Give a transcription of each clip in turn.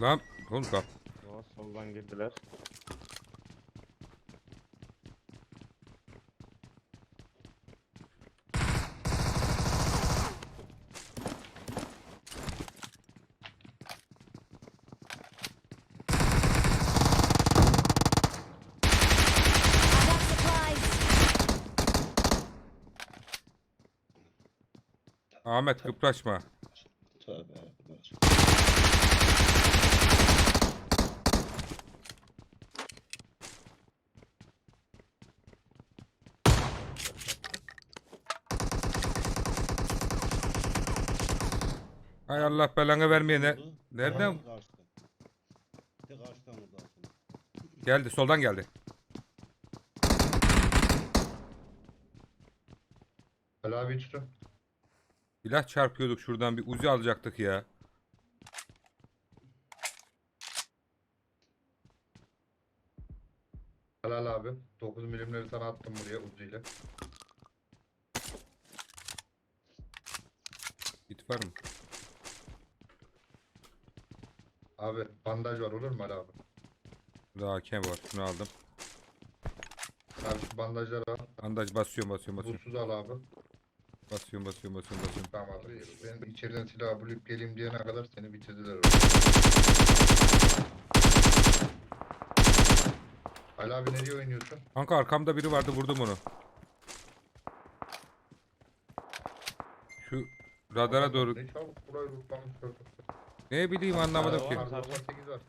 Lan oğlum kap. O soldan girdiler. Ahmet kıpraşma. Allah belanı vermeyene. Vurdu. Nereden? Karşıdan, Karşıdan. Bir de karşıdan vurdu aslında. Geldi soldan geldi. Ali abi tutun. Silah çarpıyorduk şuradan bir uzi alacaktık ya. Helal abi. 9 milimleri sana attım buraya uzuyla. Git var mı? Abi bandaj var olur mu Ali abi? Hakem var. Şunu aldım. Abi şu bandajları al. Bandaj basıyorum basıyorum basıyorum. Buzsuz al abi. Basıyorum basıyorum basıyorum basıyorum. Tamam abi. Ben içeriden silah bulup geleyim diyene kadar seni bitirdiler. Ali abi nereye oynuyorsun? Kanka arkamda biri vardı vurdum onu. Şu radara doğru. Ne çabuk burayı vurtlamış çocuk. Ne bileyim anlamadım ki. abi, 98 var.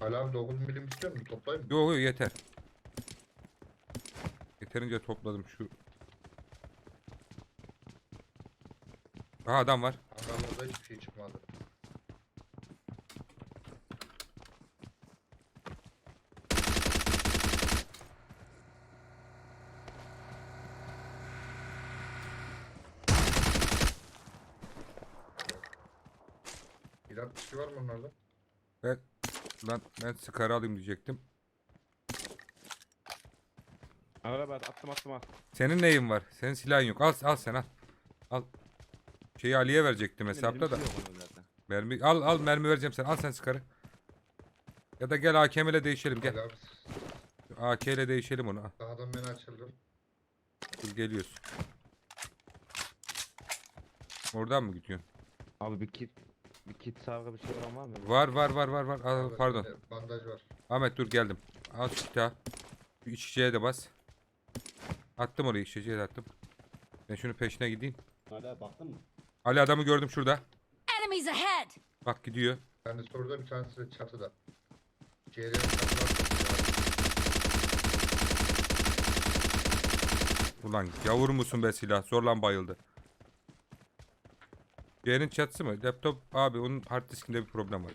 Abi 9 milim istiyor musun? Toplayayım mı? Yok yok yeter. Yeterince topladım şu. Aha adam var. Ankara'da hiçbir şey çıkmadı. Bir kişi var mı onlarda? Ben lan ben sıkarı alayım diyecektim. Araba attım attım al. Senin neyin var? Senin silahın yok. Al al sen al. Al. Şeyi Ali'ye verecektim hesapta da. Zaten. Mermi al al mermi vereceğim sen. Al sen sıkarı. Ya da gel AKM ile değişelim gel. Abi. AK ile değişelim onu. Al, Sağdan ben açıldım. Dur geliyoruz. Oradan mı gidiyorsun? Abi bir kit bir kit sargı bir şey olan var mı? Var var var var var. Abi, pardon. Bandaj var. Ahmet dur geldim. Al şu kitap. Şu içeceğe de bas. Attım oraya içeceğe de attım. Ben şunu peşine gideyim. Hala baktın mı? Ali adamı gördüm şurada. Enemies ahead. Bak gidiyor. Bir tanesi orada bir tanesi de çatıda. Çatıda. Ulan yavur musun be silah? Zorlan bayıldı. C'nin çatısı mı? Laptop abi onun hard diskinde bir problem var.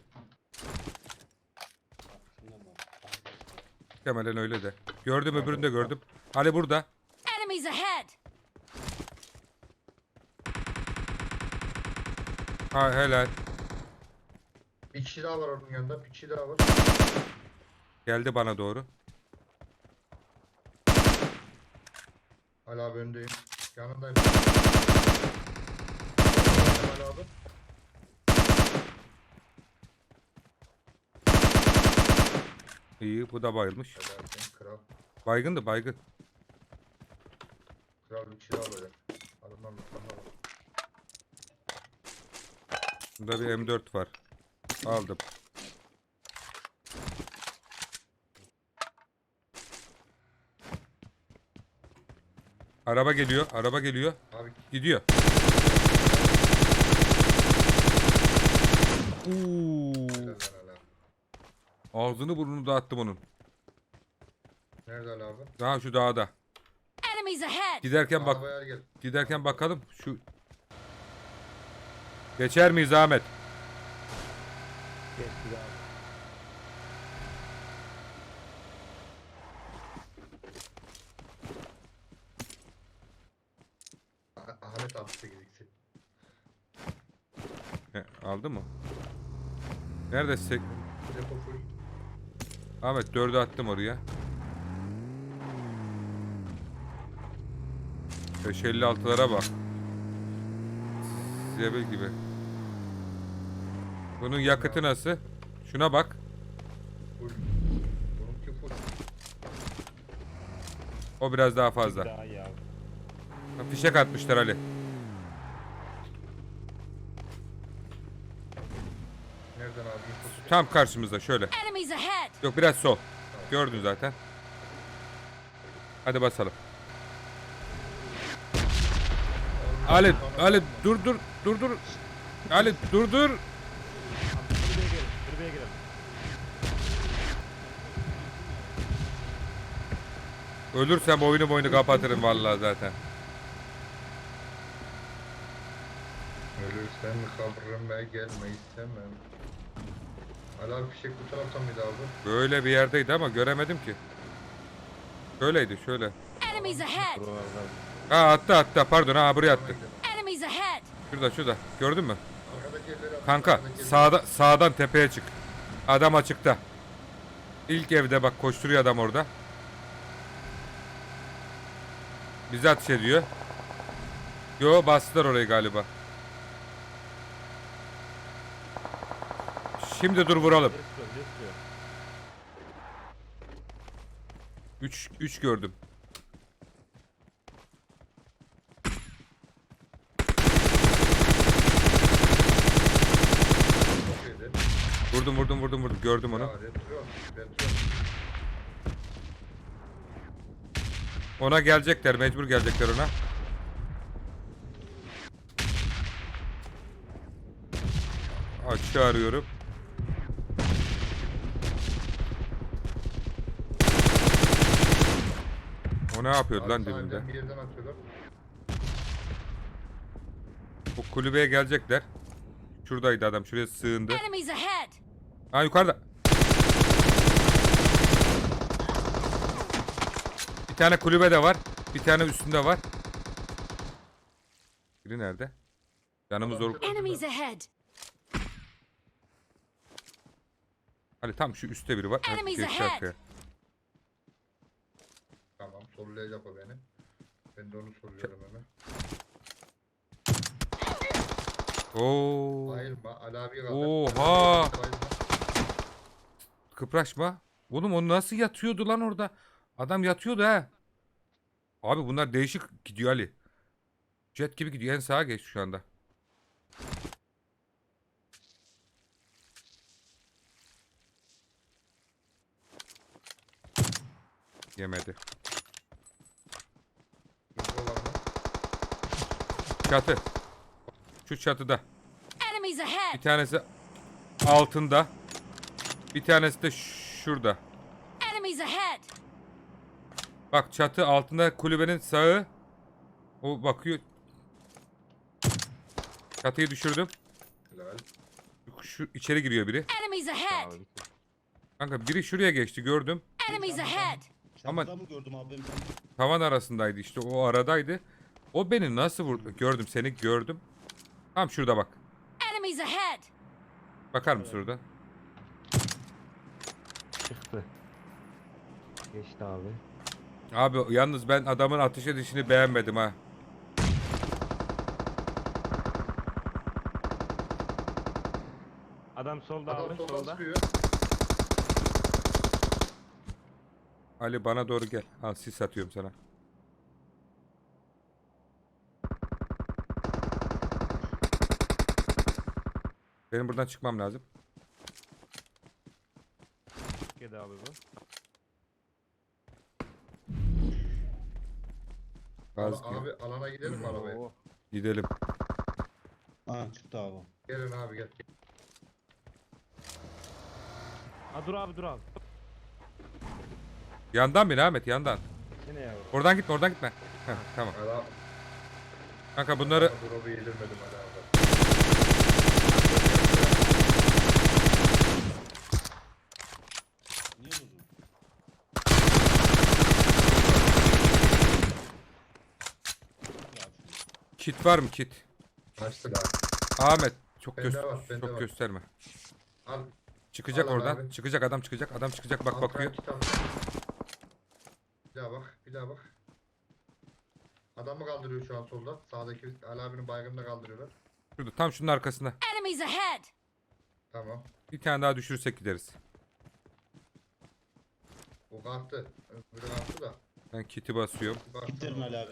Muhtemelen öyle de. Gördüm öbürünü de gördüm. Ali burada. Enemies ahead. Ha helal. Bir kişi daha var onun yanında. Bir kişi daha var. Geldi bana doğru. Hala abi öndeyim. Yanındayım. Abi. İyi bu da bayılmış. Helal sen kral. Baygın da baygın. Kral bir kişi daha alacak. Adamlar mutlanlar var. Bunda bir M4 var. Aldım. Araba geliyor. Araba geliyor. Abi Gidiyor. Ağzını burnunu dağıttım onun. Nerede hala abi? Daha şu dağda. Enemies ahead. Giderken bak Arabaya gel. giderken bakalım şu Geçer miyiz Ahmet? Geçti abi. Ah- Ahmet 68 eksi. He, aldı mı? Neredesin? Depo full. Ahmet dördü attım oraya. 556'lara bak. Zebil gibi. Bunun yakıtı nasıl? Şuna bak. Full. Bununki full. O biraz daha fazla. Daha iyi abi. Fişek atmışlar Ali. Nereden abi? İnfosu. Tam karşımızda şöyle. Yok biraz sol. Gördün zaten. Hadi basalım. Ali, Ali dur dur dur dur. Ali dur dur. Ölürsem oyunu boyunu kapatırım vallahi zaten. Ölürsen kabrime gelme istemem. Ali abi fişek bu taraftan mıydı abi? Böyle bir yerdeydi ama göremedim ki. Şöyleydi şöyle. Enemies ahead! Ha attı attı pardon ha buraya attı. Enemies ahead! Şurada şurada gördün mü? Kanka sağda sağdan tepeye çık. Adam açıkta. İlk evde bak koşturuyor adam orada. Bizi ateş ediyor. Yo bastılar orayı galiba. Şimdi dur vuralım. Biri sıkıyor, biri sıkıyor. 3 3 gördüm. Vurdum vurdum vurdum vurdum. Gördüm onu. Ona gelecekler, mecbur gelecekler ona. Açı arıyorum. Ne yapıyordu lan dibinde? Bir yerden atıyorlar. Bu kulübeye gelecekler. Şuradaydı adam, şuraya sığındı. Enemies ahead! Ha yukarıda. Bir tane kulübe de var. Bir tane üstünde var. Biri nerede? Canımız zor. Enemies ahead! Tam şu üstte biri var. Enemies ahead. Sollayacak o beni. Ben de onu solluyorum hemen. Oo. Bayılma Ali. Oha! Bayılma. Kıpraşma. Oğlum o nasıl yatıyordu lan orada? Adam yatıyordu ha. Abi bunlar değişik gidiyor Ali. Jet gibi gidiyor. En sağa geç şu anda. Yemedi. Hızlı olan mı? Çatı. Şu çatıda. Bir tanesi altında. Bir tanesi de şurada. Bak çatı altında kulübenin sağı. O bakıyor. Çatıyı düşürdüm. Helal. Şu içeri giriyor biri. Kanka biri şuraya geçti gördüm. Ama- gördüm? Tavan arasındaydı işte o aradaydı. O beni nasıl vurdu? Gördüm seni gördüm. Tam şurada bak. Enemies ahead! Bakar mısın şurada? Çıktı. Geçti abi. Abi yalnız ben adamın atış edişini beğenmedim ha. Adam solda Adam abi, solda. sıkıyor. Ali bana doğru gel. Al sis atıyorum sana. Benim buradan çıkmam lazım. Yedi abi bu. Abi, abi alana gidelim mi arabaya? Oo. Gidelim. Ha çıktı abi. Gelin abi gel. Ha dur abi dur abi. Yandan bin Ahmet yandan. Yine ya. Oradan gitme oradan gitme. Heh, tamam. Abi. Kanka bunları Drop'u yedirmedim Ali abi. Niye vurdun? Ya şunu. Kit var mı kit? Açtı lan. Ahmet çok Bende göster var, bende çok var. gösterme. Al. Çıkacak Al lan oradan. abi. Çıkacak adam çıkacak. Adam çıkacak. Bak al bakıyor. kanki, tamam. Bir daha bak. Bir daha bak. Adamı kaldırıyor şu an solda. Sağdaki Ali abinin baygını da kaldırıyorlar. Şurada tam şunun arkasında. Enemies ahead! Tamam. Bir tane daha düşürsek gideriz. Bu kalktı. Öbürü kalktı da. Ben kiti basıyorum. Bir baksana Ali abi.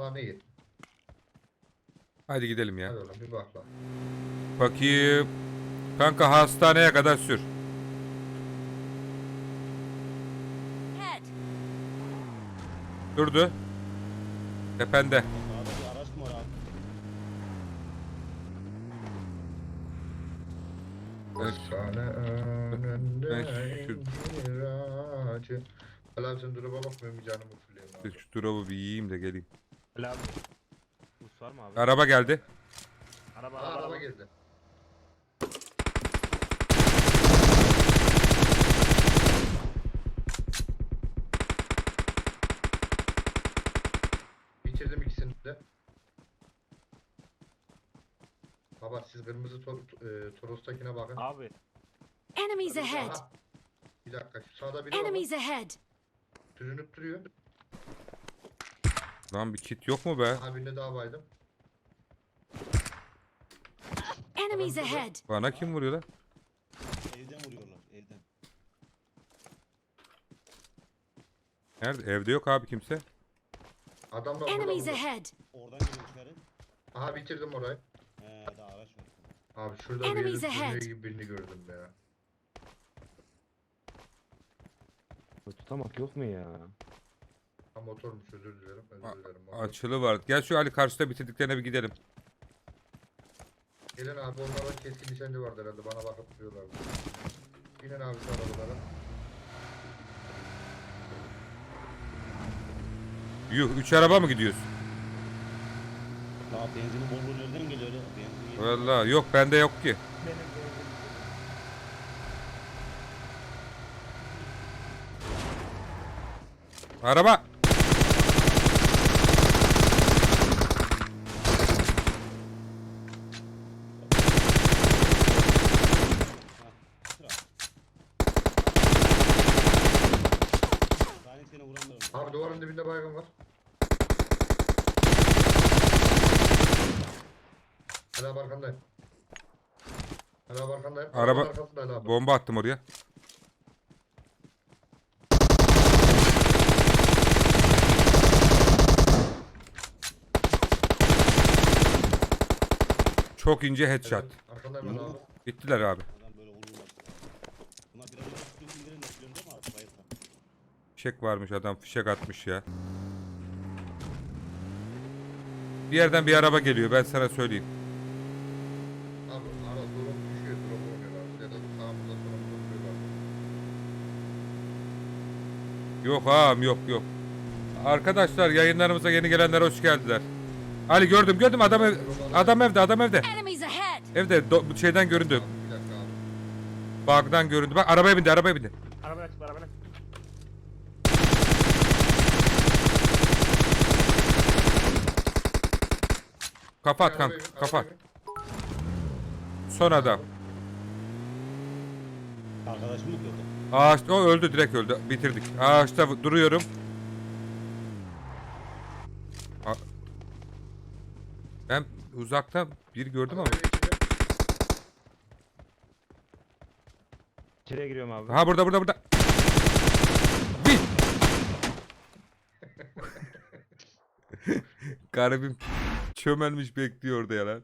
Alanı iyi. Hadi gidelim ya. Hadi oğlum bir bak lan. Bakayım. Kanka hastaneye kadar sür. Head. Durdu. Tepende. Evet. Ben şu- abi sen dura bakmıyor mu canımı fulleyim abi. Şu drop'u bir yiyeyim de geleyim. Ali abi. Bus var mı abi? Araba geldi. Araba Aa, araba. araba geldi. Bitirdim ikisini de. Baba siz kırmızı tor e, Toros'takine bakın. Abi. Enemies ahead. Aha. Bir dakika şu sağda biri var. Enemies ahead. Sürünüp duruyor. Lan bir kit yok mu be? Aha birine daha baydım. Enemies ahead. Bana kim vuruyor lan? Evden vuruyorlar evden. Nerede? Evde yok abi kimse. Adam da burada. Enemies burada. ahead. Oradan dışarı. Aha bitirdim orayı. He daha araç var. Abi şurada bir Enemies herif ahead. gibi birini gördüm ya. Tutamak yok mu ya? Ha motormuş özür dilerim. A- Özür dilerim. motor. Açılı var. Gel şu Ali karşıda bitirdiklerine bir gidelim. Gelin abi onlarda keskin nişancı vardı herhalde bana bakıp duruyorlar. Binin abi şu arabalara. Yuh 3 araba mı gidiyorsun? Ya benzinin bolluğu nereden geliyor? ya? Benzin Vallahi yok bende yok ki. Araba. Sıra. Daha seni vuramıyorum. Abi duvarın dibinde baygın var. Abi arkandayım. Abi arkandayım. Araba- arkasında. Bomba attım oraya. Çok ince headshot. Arkandayım hala abi. Bittiler abi. Adam böyle vururlar. Buna biraz önce tutuyorsun indirin de biliyorum değil mi abi? Bayılsa. Fişek varmış adam fişek atmış ya. Bir yerden bir araba geliyor ben sana söyleyeyim. Yok ağam yok yok. Arkadaşlar yayınlarımıza yeni gelenler hoş geldiler. Ali gördüm gördüm adam ev, adam evde adam evde. Evde do- şeyden göründü. Bug'dan göründü. Bak arabaya bindi arabaya bindi. Arabaya çık arabaya. Kapat kanka kapat. Son adam. Arkadaşım mı gördü? Ağaçta o öldü direkt öldü. Bitirdik. Ağaçta duruyorum. A- ben uzaktan bir gördüm ama. İçeriye giriyorum abi. Ha burada burada burada. Bir. Garibim çömelmiş bekliyor orada ya lan.